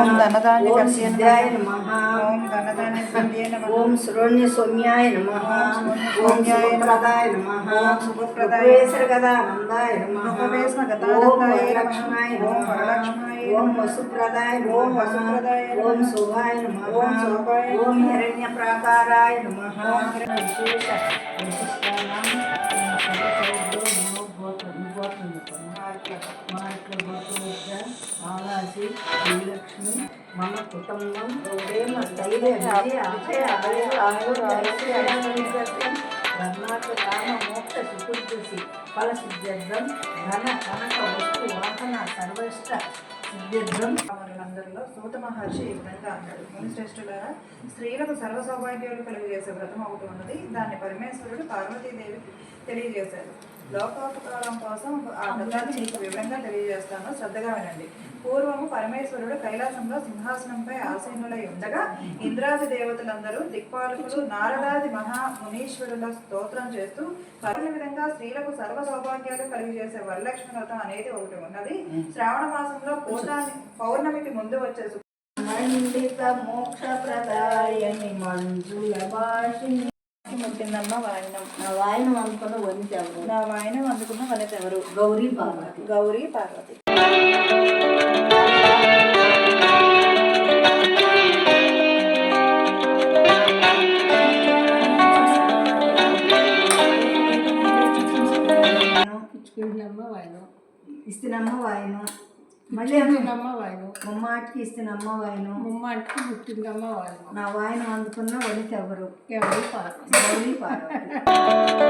ఓం సిద్ధాయ నమ ఓం ధనధాన్య సంధ్యే నమ ఓం శరణ్య సౌమ్యాయ నమ ఓం శుభప్రదాయ నమ ఓం శుభప్రదాయ ఉపవేశర గదానందాయ నమ ఉపవేశన ఓం గదానందాయ నమః. వరలక్ష్మాయ ఓం నమ వరలక్ష్మాయ ఓం నమః. వసుప్రదాయ నమ ఓం వసుప్రదాయ నమః. ఓం శోభాయ నమ ఓం శోభాయ ఓం నమః. హిరణ్య ప్రాకారాయ నమ ఓం విశేష విశిష్టానాం సర్వసౌభ్యో నమో గోత్రం గోత్రం మార్కుల గోత్రముద్ర ఆవాసి శ్రీలక్ష్మి మమ కుటుంబం ప్రేమ ధైర్య విజయ అభయ అభయ ఆయుర ఐశ్వర్యం కర్ణాటక కామ మోక్ష సుకృతి ఫల సిద్ధ్యర్థం కనక వస్తు వాహన సర్వష్ట సిద్ధ్యర్థం. అందరిలో సూత మహర్షి ఈ విధంగా అన్నాడు ముని స్త్రీలకు సర్వ సౌభాగ్యాలు కలుగజేసే వ్రతం ఒకటి ఉన్నది. దాన్ని పరమేశ్వరుడు పార్వతీదేవి తెలియజేశారు. లోకోపకారం కోసం ఆ వ్రతాన్ని మీకు వివరంగా తెలియజేస్తాను. శ్రద్ధగా వినండి. పూర్వము పరమేశ్వరుడు కైలాసంలో సింహాసనంపై ఆసీనులై ఉండగా ఇంద్రాది దేవతలందరూ దిక్పాలకులు నారదాది మహా మునీశ్వరుల స్తోత్రం చేస్తూ పరమ విధంగా స్త్రీలకు సర్వ సౌభాగ్యాలు కలిగజేసే వరలక్ష్మి వ్రతం అనేది ఒకటి ఉన్నది. శ్రావణ మాసంలో పూర్ణాన్ని పౌర్ణమికి ముందు వచ్చే మండిత మోక్ష ప్రదాయని మంజుల భాషిని ముట్టిందమ్మ వాయినం. నా వాయనం అనుకున్న వనితెవరు నా వాయినం అందుకున్న వనిత ఎవరు? గౌరీ పార్వతి. గౌరీ పార్వతి. ఇచ్చుకుంటున్నమ్మ వాయనం? ఇస్తున్నమ్మ వాయనం? మళ్ళీ ఇచ్చుకుంటున్నమ్మ వాయనం. ముమ్మాటికి ఇస్తున్నమ్మ వాయనం. ముమ్మాటికి పుట్టిందమ్మ వాయనం. నా వాయనం అందుకున్న వనితెవరు ఎవరి గౌరీ పార్వతి